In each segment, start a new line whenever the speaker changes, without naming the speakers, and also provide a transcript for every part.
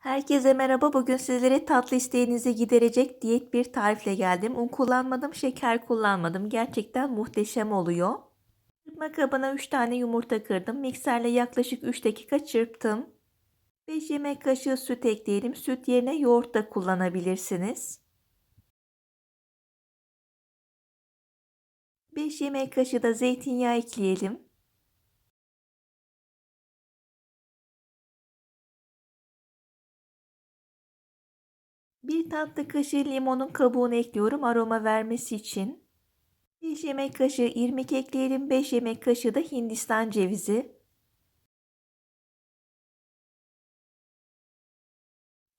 Herkese merhaba. Bugün sizlere tatlı isteğinizi giderecek diyet bir tarifle geldim. Un kullanmadım, şeker kullanmadım. Gerçekten muhteşem oluyor. Çırpma kabına 3 tane yumurta kırdım. Mikserle yaklaşık 3 dakika çırptım. 5 yemek kaşığı süt ekleyelim. Süt yerine yoğurt da kullanabilirsiniz. 5 yemek kaşığı da zeytinyağı ekleyelim. Bir tatlı kaşığı limonun kabuğunu ekliyorum aroma vermesi için. 5 yemek kaşığı irmik ekleyelim. 5 yemek kaşığı da hindistan cevizi.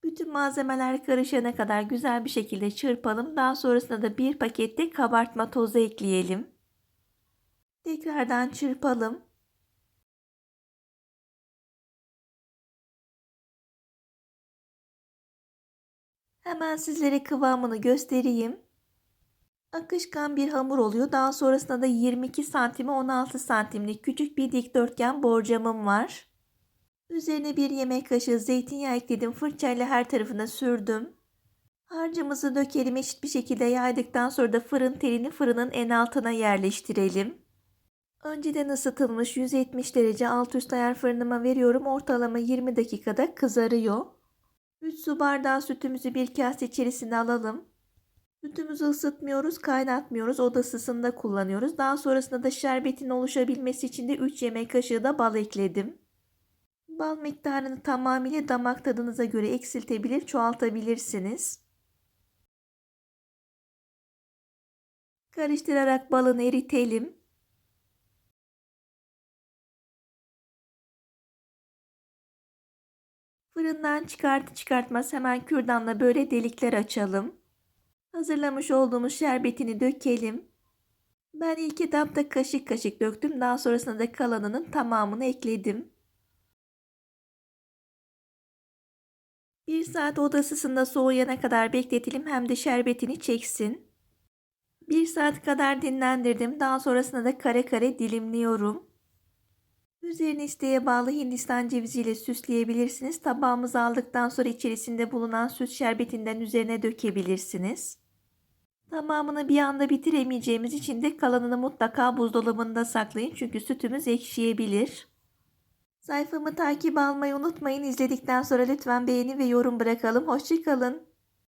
Bütün malzemeler karışana kadar güzel bir şekilde çırpalım. Daha sonrasında da bir pakette kabartma tozu ekleyelim. Tekrardan çırpalım. Hemen sizlere kıvamını göstereyim. Akışkan bir hamur oluyor. Daha sonrasında da 22 santime 16 santimlik küçük bir dikdörtgen borcamım var. Üzerine bir yemek kaşığı zeytinyağı ekledim. Fırçayla her tarafına sürdüm. Harcımızı dökelim eşit bir şekilde yaydıktan sonra da fırın telini fırının en altına yerleştirelim. Önceden ısıtılmış 170 derece alt üst ayar fırınıma veriyorum. Ortalama 20 dakikada kızarıyor. 3 su bardağı sütümüzü bir kase içerisine alalım. Sütümüzü ısıtmıyoruz, kaynatmıyoruz. Oda ısısında kullanıyoruz. Daha sonrasında da şerbetin oluşabilmesi için de 3 yemek kaşığı da bal ekledim. Bal miktarını tamamıyla damak tadınıza göre eksiltebilir, çoğaltabilirsiniz. Karıştırarak balını eritelim. Fırından çıkart çıkartmaz hemen kürdanla böyle delikler açalım. Hazırlamış olduğumuz şerbetini dökelim. Ben ilk etapta kaşık kaşık döktüm. Daha sonrasında da kalanının tamamını ekledim. Bir saat oda ısısında soğuyana kadar bekletelim hem de şerbetini çeksin. Bir saat kadar dinlendirdim. Daha sonrasında da kare kare dilimliyorum. Üzerini isteğe bağlı hindistan ceviziyle süsleyebilirsiniz. Tabağımızı aldıktan sonra içerisinde bulunan süt şerbetinden üzerine dökebilirsiniz. Tamamını bir anda bitiremeyeceğimiz için de kalanını mutlaka buzdolabında saklayın çünkü sütümüz ekşiyebilir. Sayfamı takip almayı unutmayın. İzledikten sonra lütfen beğeni ve yorum bırakalım. Hoşçakalın.